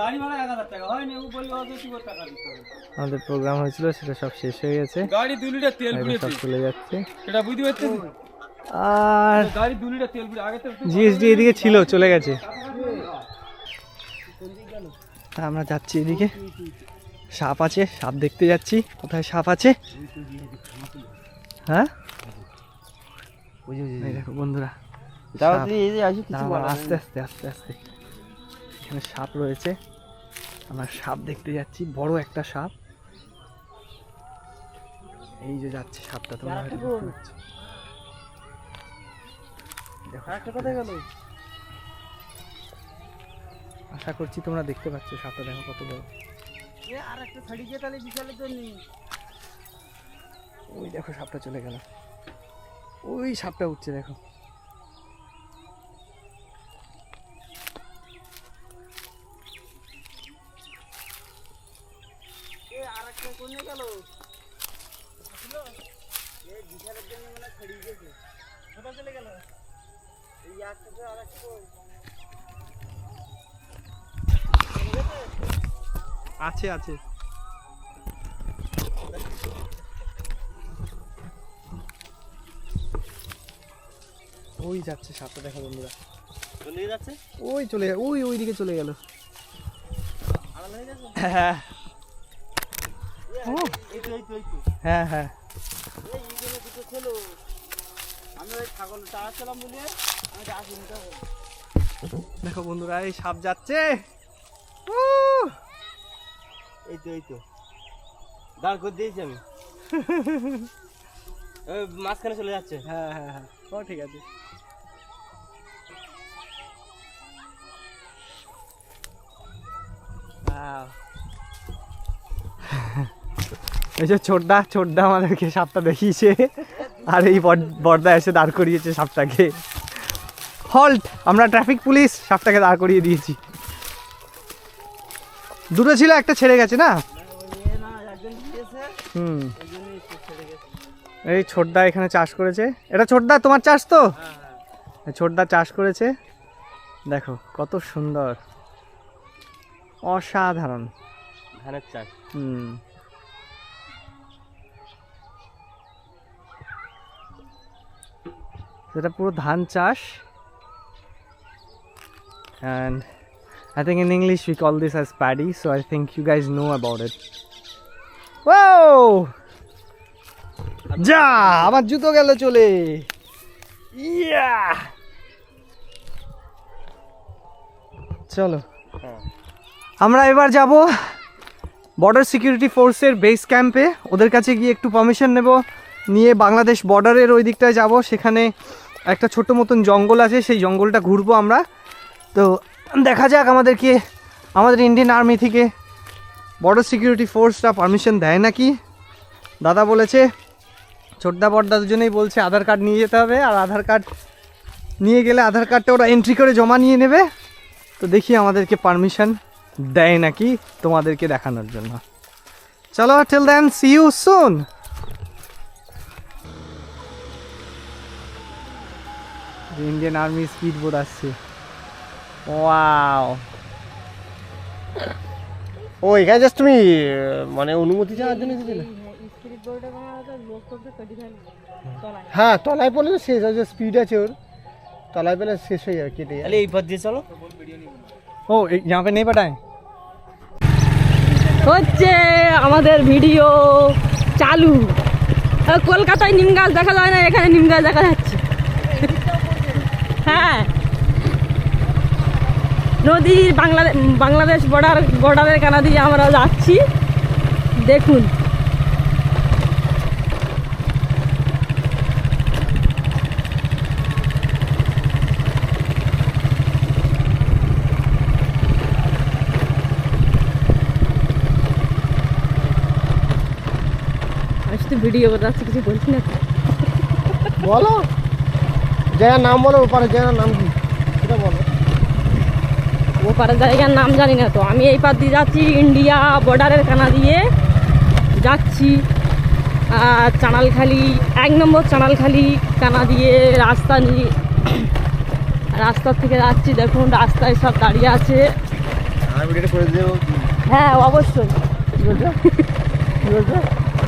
গাড়ি ভাড়া এক হাজার টাকা। হয়নি ও বলল অত টাকা দিতে আমাদের প্রোগ্রাম হয়েছিল সেটা সব শেষ হয়ে গেছে। গাড়ি দু লিটার তেল সব চলে যাচ্ছে। এটা বুঝতে পারছিস আর গাড়ি দু লিটার তেল পুড়ে আগে তো জিএসডি এদিকে ছিল চলে গেছে তা আমরা যাচ্ছি এদিকে। সাপ আছে সাপ দেখতে যাচ্ছি। কোথায় সাপ আছে? হ্যাঁ? এই দেখো বন্ধুরা আস্তে আস্তে আস্তে আস্তে। এখানে সাপ রয়েছে। আমরা সাপ দেখতে যাচ্ছি বড় একটা সাপ। এই যে যাচ্ছে সাপটা তোমরা হয়তো দেখতে পাচ্ছ। আশা করছি তোমরা দেখতে পাচ্ছ সাপটা দেখো কত বড়। আর একটা ছাড়ি গিয়ে তাহলে বিশালের জন্য। ওই দেখো সাপটা চলে গেল। ওই সাপটা উঠছে দেখো। আছে আছে। ওই যাচ্ছে সাপটা দেখা বন্ধুরা। চলে যাচ্ছে? ওই চলে ওই ওই দিকে চলে গেল। হয়ে হ্যাঁ দেখো বন্ধুরা এই সাপ যাচ্ছে। এই তো এই তো দাঁড় করে দিয়েছি আমি। মাঝখানে চলে যাচ্ছে। হ্যাঁ হ্যাঁ হ্যাঁ। ও ঠিক আছে। এই যে ছোটদা ছোটদা আমাদেরকে সাপটা দেখিয়েছে। আর এই বর- বর্দা এসে দাঁড় করিয়েছে সাপটাকে। হল্ট আমরা ট্রাফিক পুলিশ সাপটাকে দাঁড় করিয়ে দিয়েছি। দুটো ছিল একটা ছেড়ে গেছে না? হুম। এই ছোটদা এখানে চাষ করেছে। এটা ছোটদা তোমার চাষ তো? হ্যাঁ হ্যাঁ। ছোটদা চাষ করেছে। দেখো কত সুন্দর। অসাধারণ। ধানের চাষ। হুম। এটা পুরো ধান চাষ। And I think in English we call this as paddy, so I think you guys know about it. Wow! যা, আমার জুতো গেল চলে। ইয়া চলো। আমরা এবার যাব বর্ডার সিকিউরিটি ফোর্সের বেস ক্যাম্পে ওদের কাছে গিয়ে একটু পারমিশন নেব। নিয়ে বাংলাদেশ বর্ডারের ওই দিকটায় যাব। সেখানে একটা ছোট মতন জঙ্গল আছে, সেই জঙ্গলটা ঘুরবো আমরা। তো দেখা যাক আমাদেরকে আমাদের ইন্ডিয়ান আর্মি থেকে বর্ডার সিকিউরিটি ফোর্সটা পারমিশন দেয় নাকি? দাদা বলেছে, ছোটদা বড়দা দুজনেই বলছে আধার কার্ড নিয়ে যেতে হবে, আর আধার কার্ড নিয়ে গেলে আধার কার্ডটা ওরা এন্ট্রি করে জমা নিয়ে নেবে। তো দেখি আমাদেরকে পারমিশন দেয় নাকি তোমাদেরকে দেখানোর জন্য। চলো till then see you soon Indian army speed boat আসছে। ওয়াও ও এখানে জাস্ট তুমি মানে অনুমতি চাওয়ার জন্য এসেছিলে হ্যাঁ তলায় পড়লে তো শেষ আছে স্পিড আছে ওর তলায় পেলে শেষ হয়ে যাবে কেটে যাবে তাহলে এই পথ দিয়ে চলো ও यहाँ पे नहीं पटाए হচ্ছে আমাদের ভিডিও চালু আহ, কলকাতায় নিম গাছ দেখা যায় না এখানে নিম গাছ দেখা যাচ্ছে হ্যাঁ নদীর বাংলাদেশ বাংলাদেশ বর্ডার বর্ডারের কানা দিয়ে আমরা যাচ্ছি। দেখুন। শুধু ভিডিও কিছু বলছি না। বলো। জায়গার নাম বলো, ওপারে জায়গার নাম কি? ও পারে জায়গার নাম জানি না তো। আমি এই পার দিয়ে যাচ্ছি ইন্ডিয়া বর্ডারের কানা দিয়ে। যাচ্ছি আর চানালখালি এক নম্বর চানালখালি কানা দিয়ে রাস্তা নিয়ে। রাস্তার থেকে যাচ্ছি দেখুন রাস্তায় সব দাঁড়িয়ে আছে। হ্যাঁ অবশ্যই।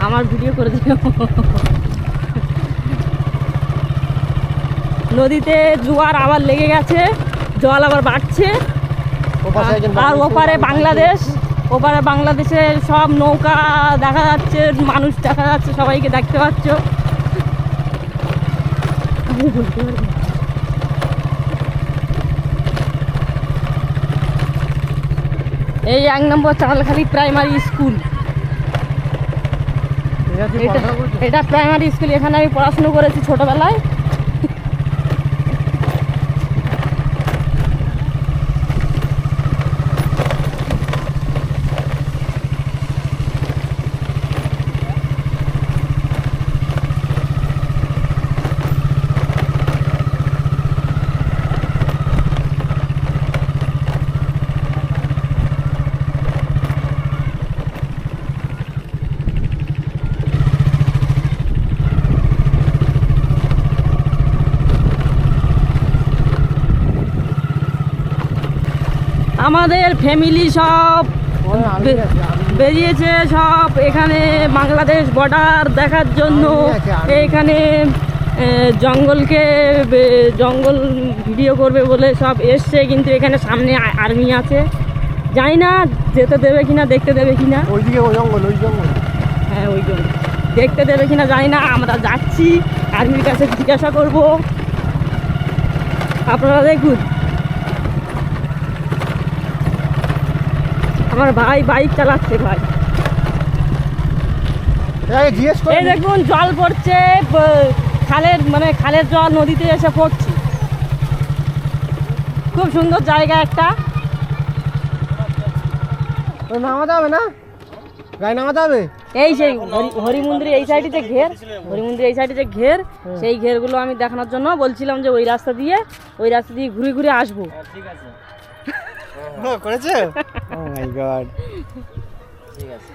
আমার ভিডিও করে দিও। নদীতে জোয়ার আবার লেগে গেছে জল আবার বাড়ছে। আর ওপারে বাংলাদেশ ওপারে বাংলাদেশের সব নৌকা দেখা যাচ্ছে মানুষ দেখা যাচ্ছে সবাইকে দেখতে পাচ্ছ। এই এক নম্বর চাঁদখালি প্রাইমারি স্কুল? এটা প্রাইমারি স্কুল এখানে আমি পড়াশুনো করেছি ছোটবেলায় আমাদের ফ্যামিলি সব বেরিয়েছে সব এখানে বাংলাদেশ বর্ডার দেখার জন্য। এখানে জঙ্গলকে জঙ্গল ভিডিও করবে বলে সব এসছে কিন্তু এখানে সামনে আর্মি আছে। জানি না যেতে দেবে কিনা দেখতে দেবে কিনা। ওইদিকে ওই জঙ্গল ওই জঙ্গল। হ্যাঁ ওই জন্য দেখতে দেবে কিনা জানি না আমরা যাচ্ছি আর্মির কাছে জিজ্ঞাসা করব। আপনারা দেখুন। আমার ভাই বাইক চালাচ্ছে ভাই। এটাকে জিজ্ঞেস করে। এই দেখুন জল পড়ছে খালের মানে খালের জল নদীতে এসে পড়ছে। খুব সুন্দর জায়গা একটা। নামাতে হবে না? গায়ে নামাতে হবে? এই সেই হরি- হরি এই সাইডে যে ঘের হরি মন্দির এই সাইডে যে ঘের সেই ঘেরগুলো আমি দেখানোর জন্য বলছিলাম যে ওই রাস্তা দিয়ে ওই রাস্তা দিয়ে ঘুরে ঘুরে আসব। ঠিক আছে। করেছে? ও মাই গড ঠিক আছে।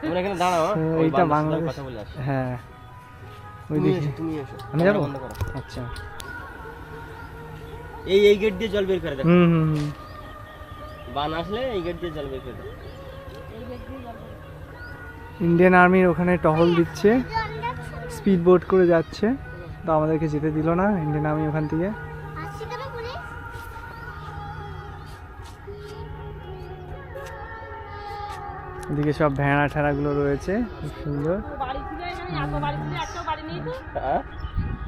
তোমরা এখানে দাঁড়াও হ্যাঁ? হুম, ওই এইটা বান্ধবীর সাথে বাংলাদেশ। কথা বলে আসি। হ্যাঁ। ওই তুমি দিকে তুমি এসো। আমি যাব। আচ্ছা। এই এই গেট দিয়ে জল বের করে দেখো। হুম হুম বান আসলে এই গেট দিয়ে জল বের করে দেখো ইন্ডিয়ান আর্মির ওখানে টহল দিচ্ছে। স্পিড বোট করে যাচ্ছে। তো আমাদেরকে যেতে দিল না ইন্ডিয়ান আর্মি ওখান থেকে। এদিকে সব ভেড়া ঠেড়াগুলো রয়েছে খুব সুন্দর। হ্যাঁ?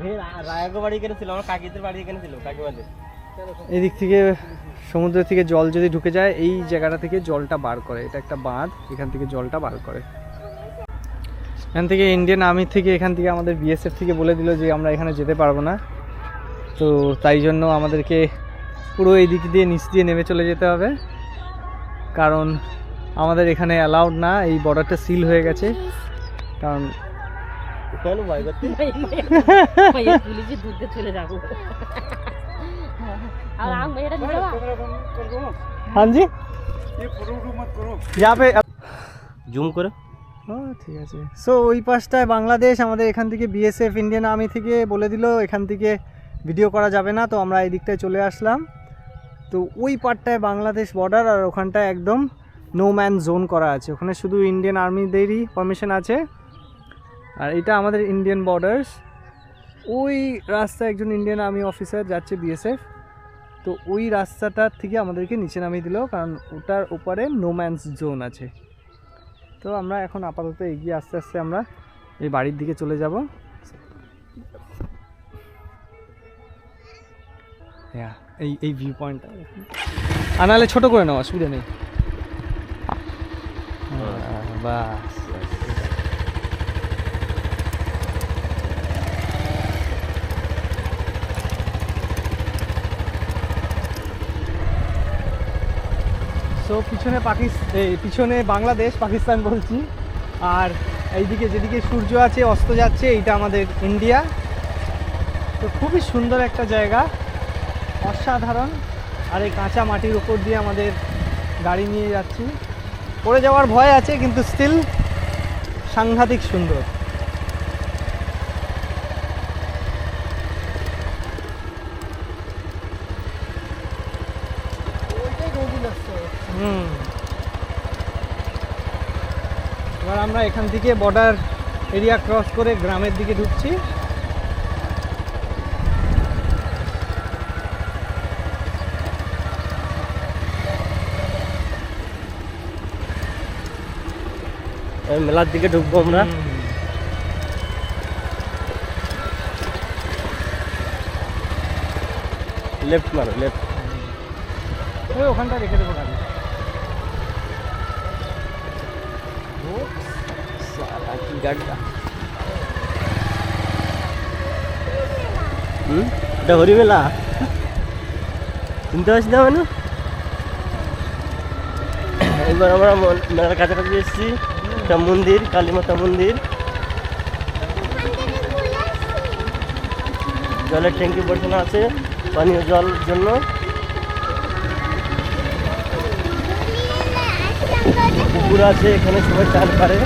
এই রা- রায়াগো বাড়ি এখানে ছিল আমার কাকিদের বাড়ি এখানে ছিল এদিক থেকে সমুদ্র থেকে জল যদি ঢুকে যায় এই জায়গাটা থেকে জলটা বার করে। এটা একটা বাঁধ এখান থেকে জলটা বার করে। এখান থেকে ইন্ডিয়ান আর্মি থেকে এখান থেকে আমাদের বিএসএফ থেকে বলে দিল যে আমরা এখানে যেতে পারব না। তো তাই জন্য আমাদেরকে পুরো এই দিক দিয়ে নিচ দিয়ে নেমে চলে যেতে হবে। কারণ আমাদের এখানে অ্যালাউড না এই বর্ডারটা সিল হয়ে গেছে কারণ কেন ভয় করতে পুলিশে দুধে চলে যাবো আর আম এটা নিতে পারবো? हाँ जी यहाँ पे জুম করে ও ঠিক আছে সো ওই পাশটায় বাংলাদেশ আমাদের এখান থেকে বিএসএফ ইন্ডিয়ান আর্মি থেকে বলে দিল এখান থেকে ভিডিও করা যাবে না তো আমরা এই দিকটায় চলে আসলাম তো ওই পারটায় বাংলাদেশ বর্ডার আর ওখানটায় একদম নো ম্যান জোন করা আছে। ওখানে শুধু ইন্ডিয়ান আর্মিদেরই পারমিশন আছে। আর এটা আমাদের ইন্ডিয়ান বর্ডার্স ওই রাস্তায় একজন ইন্ডিয়ান আর্মি অফিসার যাচ্ছে বিএসএফ তো ওই রাস্তাটার থেকে আমাদেরকে নিচে নামিয়ে দিল, কারণ ওটার ওপারে নো ম্যানস জোন আছে। তো আমরা এখন আপাতত এগিয়ে আস্তে আস্তে আমরা এই বাড়ির দিকে চলে যাব। এই এই ভিউ পয়েন্টটা আর নাহলে ছোটো করে নেওয়া অসুবিধা নেই। বাস সো পিছনে এই পিছনে বাংলাদেশ, পাকিস্তান বলছি। আর এইদিকে যেদিকে সূর্য আছে, অস্ত যাচ্ছে, এইটা আমাদের ইন্ডিয়া। তো খুবই সুন্দর একটা জায়গা। অসাধারণ। আর এই কাঁচা মাটির উপর দিয়ে আমাদের গাড়ি নিয়ে যাচ্ছি। পড়ে যাওয়ার ভয় আছে কিন্তু স্টিল সাংঘাতিক সুন্দর। এবার আমরা এখান থেকে বর্ডার এরিয়া ক্রস করে গ্রামের দিকে ঢুকছি। মেলার দিকে ঢুকবো আমরা লেফট মারো লেফট ওই ওখানটা রেখে দেবো গাড়ি কি গাড়িটা হুম এটা হরি মেলা চিনতে পারছি না মানে এবার আমরা মন- মেলার কাছাকাছি এসেছি একটা মন্দির কালীমাতা মন্দির। জলের ট্যাঙ্কি বসানো আছে, পানীয় জল জন্য। পুকুর আছে, এখানে সবাই চান পারে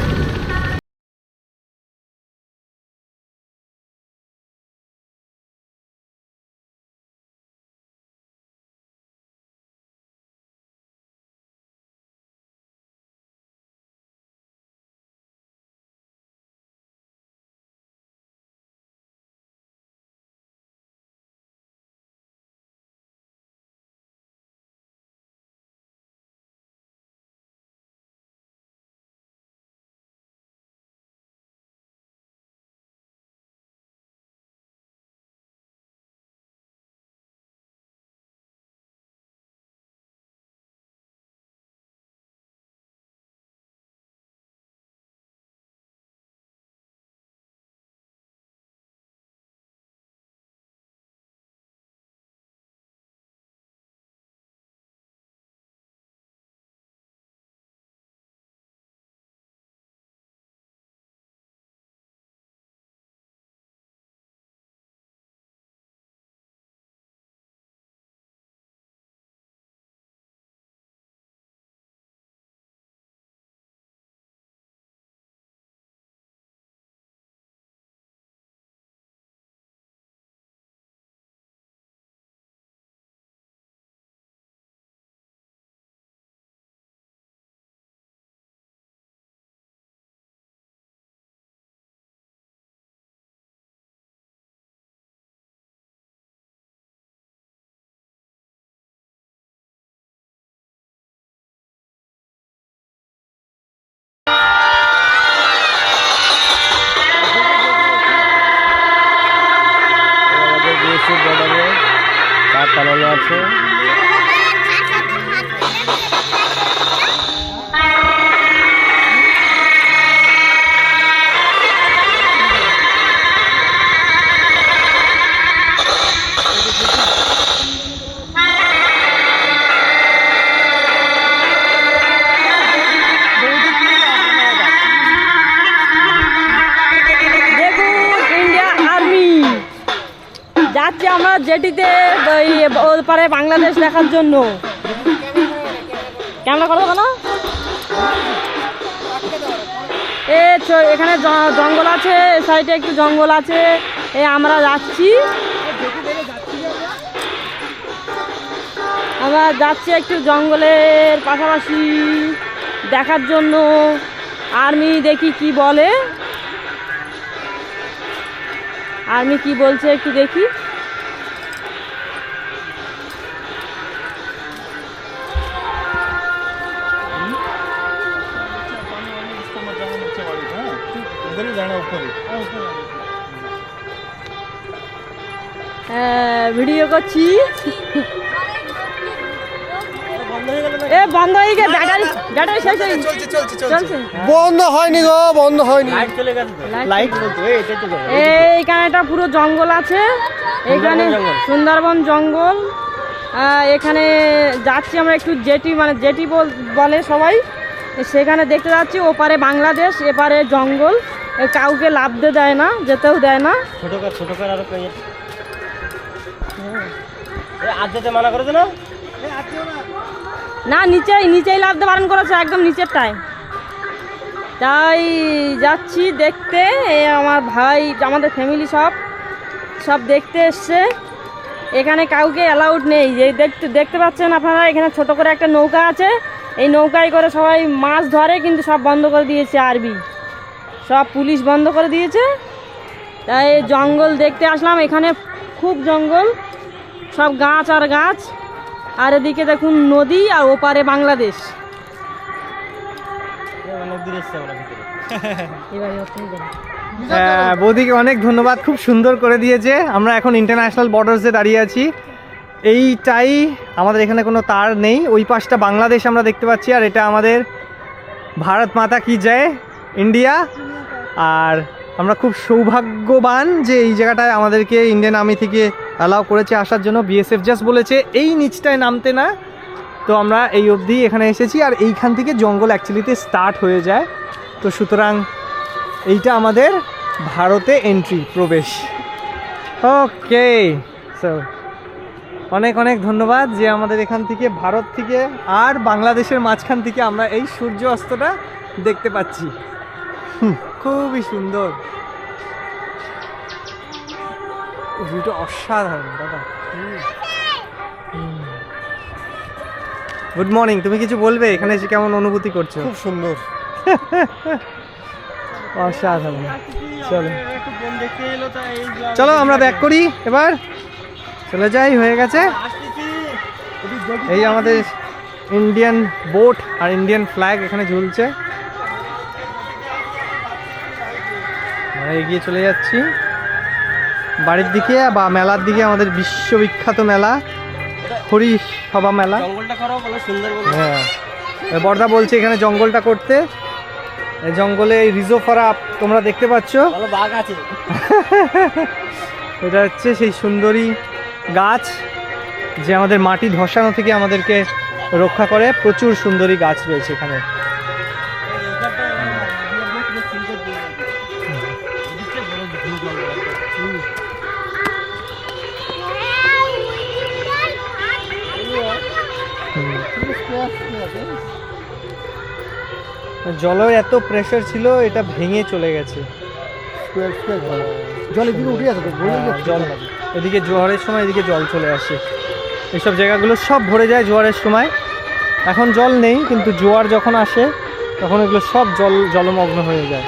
আছে জেটিতে ওপারে বাংলাদেশ দেখার জন্য। ক্যামেরা করো কেন? এখানে জঙ্গল আছে সাইডে একটু জঙ্গল আছে। এ, আমরা যাচ্ছি। আমরা যাচ্ছি একটু জঙ্গলের পাশাপাশি দেখার জন্য। আর্মি দেখি কি বলে। আর্মি কি বলছে একটু দেখি। হ্যাঁ, ভিডিও করছি। এ বন্ধ হয়ে গেছে। ব্যাটারি ব্যাটারি শেষ হয়ে চলছে বন্ধ হয়নি গো বন্ধ হয়নি। লাইট চলে গেছে লাইট বলতো এই এটাই তো জঙ্গল। এইখানে একটা পুরো জঙ্গল আছে। এখানে সুন্দরবন জঙ্গল। আহ, এখানে যাচ্ছি আমরা একটু জেটি মানে জেটি বল- বলে সবাই। সেখানে দেখতে যাচ্ছি ওপারে বাংলাদেশ এপারে জঙ্গল। কাউকে লাভতে দেয় না যেতেও দেয় না। ছোট কার ছোট কার আরও কই এই আজ যেতে মানা করেছে না? না নিচেই নিচেই লাভতে বারণ করেছে একদম নিচেরটায়। তাই যাচ্ছি দেখতে আমার ভাই আমাদের ফ্যামিলি সব সব দেখতে এসছে। এখানে কাউকে অ্যালাউড নেই। যে দেখতে দেখতে পাচ্ছেন আপনারা এখানে ছোট করে একটা নৌকা আছে। এই নৌকায় করে সবাই মাছ ধরে কিন্তু সব বন্ধ করে দিয়েছে আরবি। সব পুলিশ বন্ধ করে দিয়েছে। তাই জঙ্গল দেখতে আসলাম এখানে খুব জঙ্গল সব গাছ আর গাছ। আর এদিকে দেখুন নদী আর ওপারে বাংলাদেশ। হ্যাঁ, বৌদিকে অনেক ধন্যবাদ খুব সুন্দর করে দিয়েছে। আমরা এখন ইন্টারন্যাশনাল বর্ডার্সে দাঁড়িয়ে আছি। এইটাই আমাদের এখানে কোনো তার নেই। ওই পাশটা বাংলাদেশ আমরা দেখতে পাচ্ছি আর এটা আমাদের ভারত মাতা কি জয়। ইন্ডিয়া। আর আমরা খুব সৌভাগ্যবান যে এই জায়গাটায় আমাদেরকে ইন্ডিয়ান আর্মি থেকে অ্যালাউ করেছে আসার জন্য। বিএসএফ জাস্ট বলেছে, এই নিচটায় নামতে না। তো আমরা এই অবধি এখানে এসেছি আর এইখান থেকে জঙ্গল অ্যাকচুয়ালিতে স্টার্ট হয়ে যায়। তো সুতরাং এইটা আমাদের ভারতে এন্ট্রি প্রবেশ। ওকে সো অনেক অনেক ধন্যবাদ যে আমাদের এখান থেকে, ভারত থেকে আর বাংলাদেশের মাঝখান থেকে আমরা এই সূর্য অস্তটা দেখতে পাচ্ছি। খুবই সুন্দর। ভিউটা অসাধারণ দাদা। গুড মর্নিং তুমি কিছু বলবে? এখানে এসে কেমন অনুভূতি করছ? খুব সুন্দর। অসাধারণ। চলো। চলো আমরা ব্যাক করি এবার। চলে যাই হয়ে গেছে। এই আমাদের ইন্ডিয়ান বোট আর ইন্ডিয়ান ফ্ল্যাগ এখানে ঝুলছে। আমরা এগিয়ে চলে যাচ্ছি। বাড়ির দিকে বা মেলার দিকে আমাদের বিশ্ববিখ্যাত মেলা হরি সভা মেলা হ্যাঁ। বর্দা বলছে এখানে জঙ্গলটা করতে। জঙ্গলে এই রিজোফারা তোমরা দেখতে পাচ্ছ। বাঘ আছে। এটা হচ্ছে সেই সুন্দরী গাছ যে আমাদের মাটি ধসানো থেকে আমাদেরকে রক্ষা করে। প্রচুর সুন্দরী গাছ রয়েছে এখানে। জলের এত প্রেশার ছিল এটা ভেঙে চলে গেছে। স্কোয়ার স্কোয়ার জলে। দিকে উঠে বলে হ্যাঁ, জল এদিকে জোয়ারের সময় এদিকে জল চলে আসে। এইসব জায়গাগুলো সব ভরে যায় জোয়ারের সময়। এখন জল নেই কিন্তু জোয়ার যখন আসে তখন এগুলো সব জল জলমগ্ন হয়ে যায়।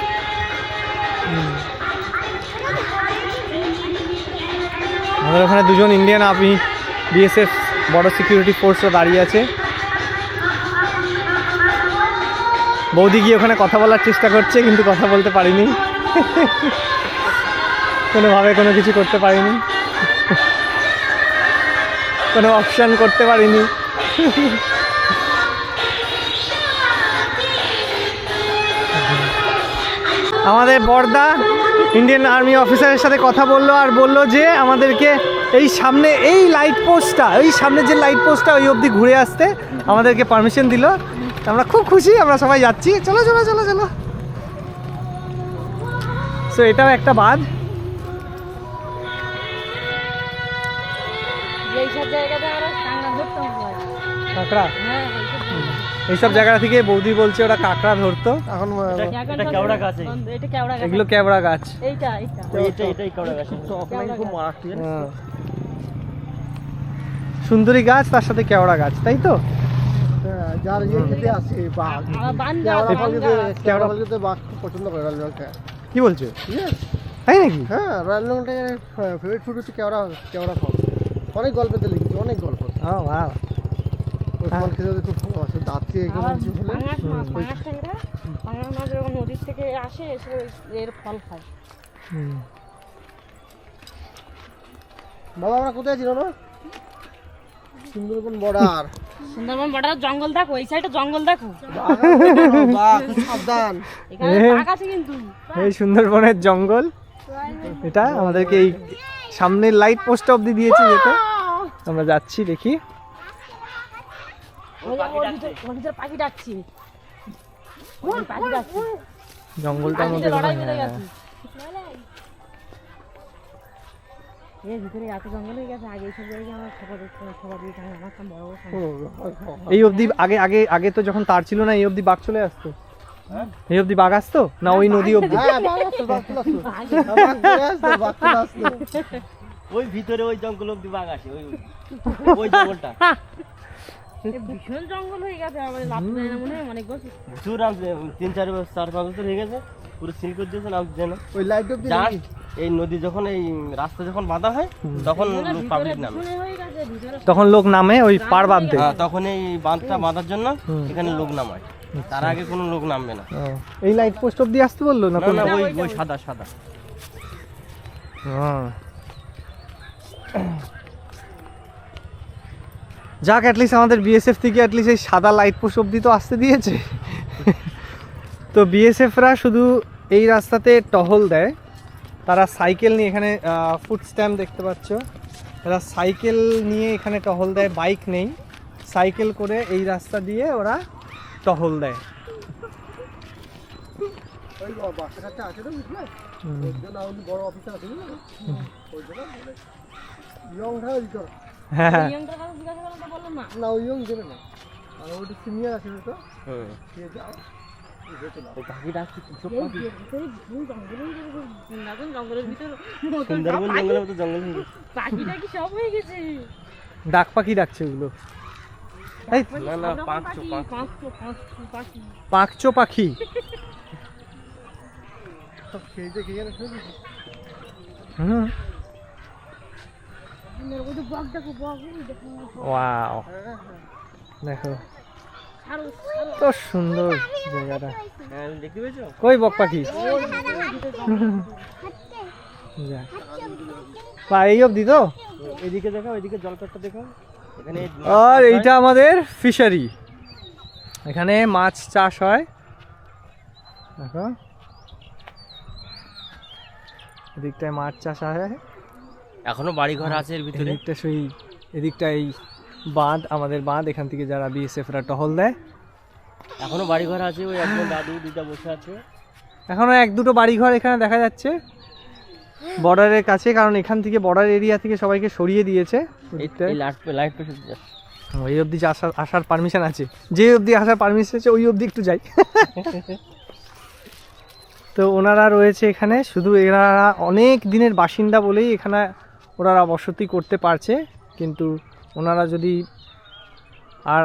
আমাদের ওখানে দুজন Indian army BSF border security ফোর্সরা দাঁড়িয়ে আছে। বৌদি গিয়ে ওখানে কথা বলার চেষ্টা করছে, কিন্তু কথা বলতে পারিনি। কোনোভাবে কোনো কিছু করতে পারিনি। কোনো অপশান করতে পারিনি। আমাদের বর্দা ইন্ডিয়ান আর্মি অফিসারের সাথে কথা বলল আর বলল যে আমাদেরকে এই সামনে এই লাইট পোস্টটা এই সামনে যে লাইট পোস্টটা ওই অবধি ঘুরে আসতে আমাদেরকে পারমিশন দিল। আমরা খুব খুশি আমরা সবাই যাচ্ছি। চলো চলো চলো চলো। সো এটাও একটা সবাই। কাঁকড়া হ্যাঁ। এইসব জায়গা থেকে বৌদি বলছে ওরা কাঁকড়া ধরতো। এখন কেওড়া গাছ এগুলো ক্যাবড়া গাছ? হ্যাঁ। সুন্দরী গাছ তার সাথে কেওড়া গাছ তাই তো? যার ইয়েতে বাঘ কেওড়া খুব পছন্দ করে রয়্যাল কি বলছো? ঠিক আছে তাই নাকি? হ্যাঁ রয়্যাল বেঙ্গলটা ফেভারিট ফুড হচ্ছে কেওড়া কেওড়া ফল। অনেক গল্পেতে লিখেছি অনেক গল্প। ও বাহ ওই ফল খেতে খুব ভালোবাসে দাঁত নদীর থেকে আসে এসে এর ফল খায়। বাবা আমরা কোথায় ছিল না সুন্দরবন বর্ডার। সুন্দরবন বর্ডার জঙ্গল দেখো এই সাইডে জঙ্গল দেখো। সাবধান। এখানে। বাঘ আছে কিন্তু। এই সুন্দরবনের জঙ্গল। এটা আমাদেরকে এই সামনের লাইট পোস্ট অবধি দিয়েছে যেটা আমরা যাচ্ছি দেখি। পাখি ডাকছে। ওই পাখি ডাকছে। জঙ্গলটার মধ্যে এর ভিতরে এত জঙ্গল হয়ে গেছে আগে এইসব জায়গায় আমরা খবর দিচ্ছি না খবর দিতাম আমার বড় বড় এই অবধি আগে আগে আগে তো যখন তার ছিল না এই অবধি বাঘ চলে আসতো? এই অবধি বাঘ আসতো? না ওই নদী অবধি? হ্যাঁ ওই ভিতরে ওই জঙ্গল অব্দি বাঘ আসে ওই ওই জঙ্গলটা। ভীষণ জঙ্গল হয়ে গেছে আমাদের লাভ না মনে হয় অনেক বছর প্রচুর তিন চার বছর চার পাঁচ বছর হয়ে গেছে পুরো সিল করে দিয়েছে নামছে যেন। ওই লাইট জাস্ট এই নদী যখন এই রাস্তা যখন বাঁধা হয় তখন পাবলিক নামে। তখন লোক নামে ওই পার বাঁধতে। হ্যাঁ তখন এই বাঁধটা বাঁধার জন্য এখানে লোক নামায়। তার আগে কোনো লোক নামবে না। এই লাইট পোস্ট অব্দি আসতে বলল না না ওই ওই সাদা সাদা। যাক অ্যাটলিস্ট আমাদের বিএসএফ থেকে অ্যাটলিস্ট এই সাদা লাইট পোস্ট অব্দি তো আসতে দিয়েছে। তো বিএসএফরা শুধু এই রাস্তাতে টহল দেয়। তারা সাইকেল নিয়ে এখানে ফুড স্ট্যাম্প দেখতে পাচ্ছ। তারা সাইকেল নিয়ে এখানে টহল দেয় বাইক নেই। সাইকেল করে এই রাস্তা দিয়ে ওরা টহল দেয়। না। না ওই সিনিয়র আছে তো। হয়ে হয়ে হয়ে ডাক পাখি ডাকছে ওগুলো। পাঁকচো পাখি। বক দেখো। দেখো। কত সুন্দর জায়গাটা। হ্যাঁ কই বক পাখি। বা এই অবধি তো? এদিকে দেখাও এদিকে জলকারটা দেখাও। এখানে মাছ আর চাষ হয়। এইটা আমাদের ফিশারি এখানে মাছ চাষ হয়। দেখো। এদিকটায় মাছ চাষ হয়। এখনও বাড়ি ঘর আছে এর ভিতরে। এদিকটা সেই এদিকটা এই বাঁধ আমাদের বাঁধ এখান থেকে যারা বিএসএফরা টহল দেয়। এখনও বাড়ি ঘর আছে ওই একজন দাদু দিদা বসে আছে। এখনও এক দুটো বাড়িঘর এখানে দেখা যাচ্ছে। বর্ডারের কাছে কারণ এখান থেকে বর্ডার এরিয়া থেকে সবাইকে সরিয়ে দিয়েছে। ওই অবধি আসার আসার পারমিশন আছে। যে অবধি আসার পারমিশন আছে ওই অবধি একটু যাই। তো ওনারা রয়েছে এখানে শুধু এরা অনেক দিনের বাসিন্দা বলেই এখানে ওনারা বসতি করতে পারছে কিন্তু ওনারা যদি আর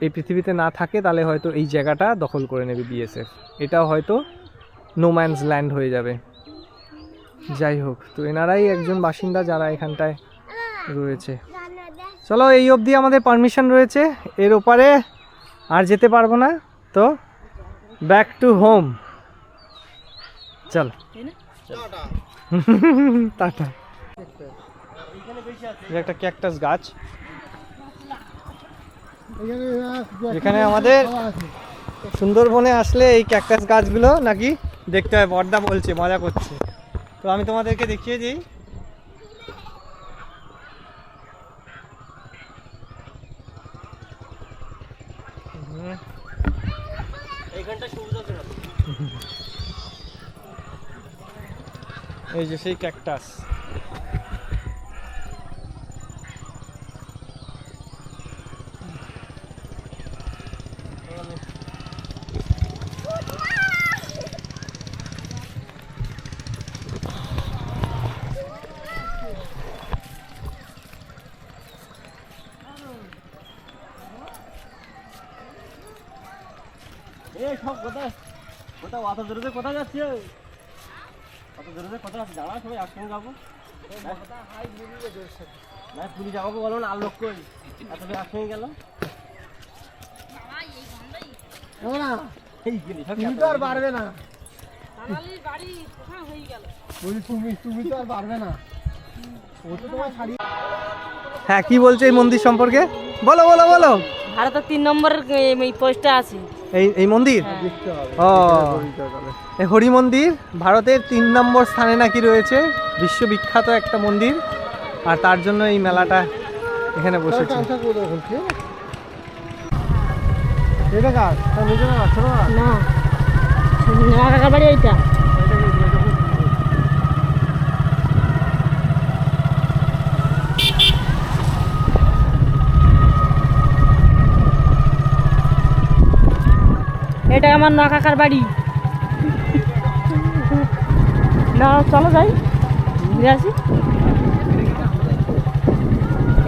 এই পৃথিবীতে না থাকে তাহলে হয়তো এই জায়গাটা দখল করে নেবে বিএসএফ এটাও হয়তো নো ম্যানস ল্যান্ড হয়ে যাবে। যাই হোক তো এনারাই একজন বাসিন্দা যারা এখানটায় রয়েছে। চলো এই অবধি আমাদের পারমিশন রয়েছে। এর ওপারে আর যেতে পারব না তো ব্যাক টু হোম চল। টাটা। এটা একটা ক্যাকটাস গাছ। এখানে আমাদের সুন্দরবনে আসলে এই ক্যাকটাস গাছগুলো নাকি দেখতে হয়, বর্দা বলছে, মজা করছে। তো আমি তোমাদেরকে দেখিয়ে দিই। এই যে সেই ক্যাকটাস। এই সব কোথায়? কোথাও অত দূরে কোথায় যাচ্ছে? অত দূরে কোথায় যাচ্ছে? দাঁড়া সবাই একসঙ্গে যাব। না পুলিশ আমাকে বলো না আর লোক কই? এত একসঙ্গে গেল না তুমি তো আর পারবে না। দালালির বাড়ি কোথায় হয়ে গেল। বলি তুমি তুমি তো আর পারবে না। ও তো তোমার ছাড়ি হ্যাঁ কি বলছো এই মন্দির সম্পর্কে? বলো বলো বলো। ভারতের তিন নম্বর এই পোস্টে আছে। এই এই মন্দির? ও। এই হরি মন্দির ভারতের তিন নম্বর স্থানে নাকি রয়েছে। বিশ্ববিখ্যাত একটা মন্দির। আর তার জন্য এই মেলাটা এখানে বসেছে। এটা না বাড়ি এইটা। এটা আমার না কাকার বাড়ি। না, চলো যাই। ঘুরে আসি।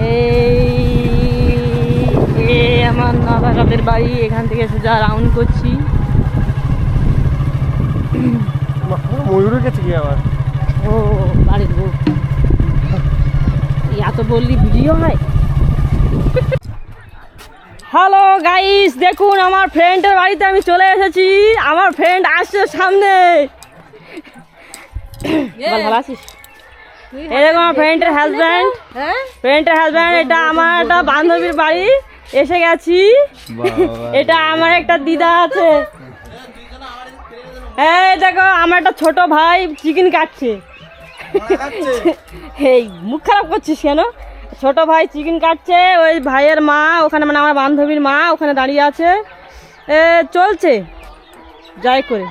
এই এ আমার নানা কাদের বাড়ি এখান থেকে সোজা রাউন্ড করছি। ময়ূরের কাছে গিয়ে আবার? ও বাড়ির বউ। এত বললি ভিডিও হয়? হ্যালো গাইস দেখুন আমার ফ্রেন্ডের বাড়িতে আমি চলে এসেছি। আমার ফ্রেন্ড আসছে সামনে। ভালো আছিস? এই দেখো আমার ফ্রেন্ডের হাজব্যান্ড ফ্রেন্ডের হাজব্যান্ড এটা আমার একটা বান্ধবীর বাড়ি। এসে গেছি। এটা আমার একটা দিদা আছে। এই দেখো আমার একটা ছোট ভাই চিকেন কাটছে। এই মুখ খারাপ করছিস কেন? ছোট ভাই চিকেন কাটছে ওই ভাইয়ের মা ওখানে মানে আমার বান্ধবীর মা ওখানে দাঁড়িয়ে আছে। এ চলছে। যাই করে।